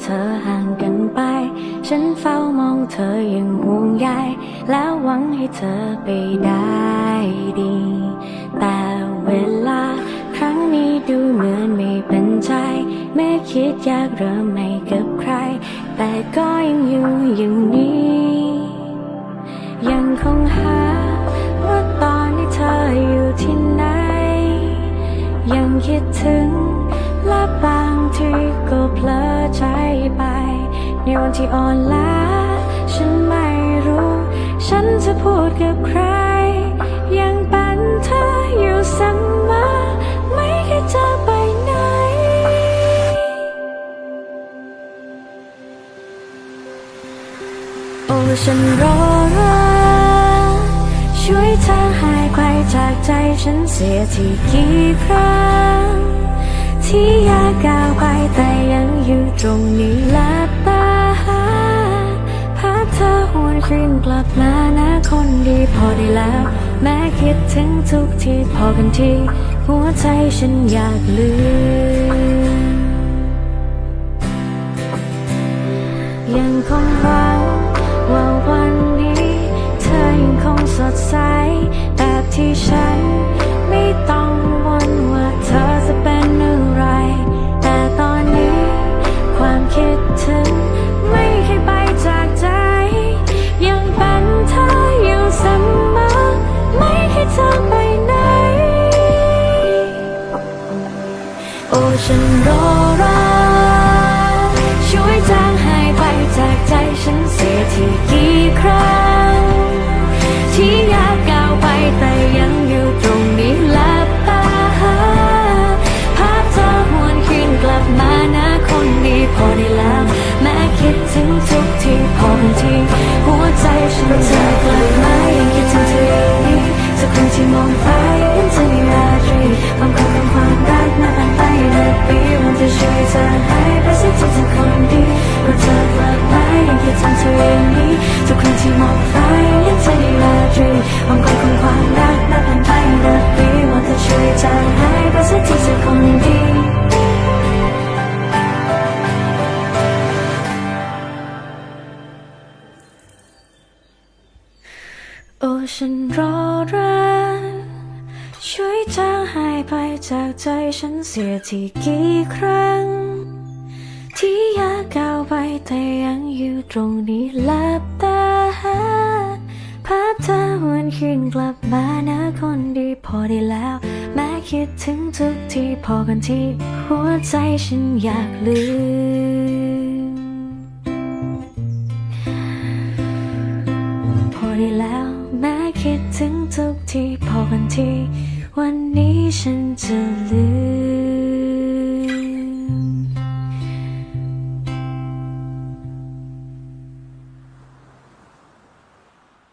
เธอห่างกันไป ฉันเฝ้ามองเธออย่างห่วงใยแล้วหวังให้เธอไปได้ดี แต่เวลาครั้งนี้ดูเหมือนไม่เป็นใจ ไม่คิดอยากเริ่มใหม่กับใคร แต่ก็ยังอยู่อย่างนี้ ยังคงหาว่าตอนนี้เธออยู่ที่ไหน ยังคิดถึง ในวันที่อ่อนล้าฉันไม่รู้ ฉันจะพูดกับใคร ยังเป็นเธออยู่เสมอไม่เคยจะไปไหน โอ้ฉันรอรักช่วยเธอหายไกลจากใจฉันเสียทีกี่ครั้งที่อยากก้าวไปแต่ยังอยู่ตรงนี้ หวนคืนกลับมานะคนดีพอได้แล้ว แม้คิดถึงทุกทีพอกันที หัวใจฉันอยากลืม โอ้ฉันรอรักช่วยจางหายไปจากใจฉันเสียทีกี่ครั้ง โอ้ฉันรอรักช่วยจางหายไปจากใจฉันเสียทีกี่ครั้ง ที่อยากก้าวไปแต่ยังอยู่ตรงนี้หลับตาภาพเธอวนคืนกลับมานะคนดีพอได้แล้ว แม้คิดถึงทุกทีพอกันที่หัวใจฉันอยากลืม ที่พอกันทีวันนี้ฉันจะลืม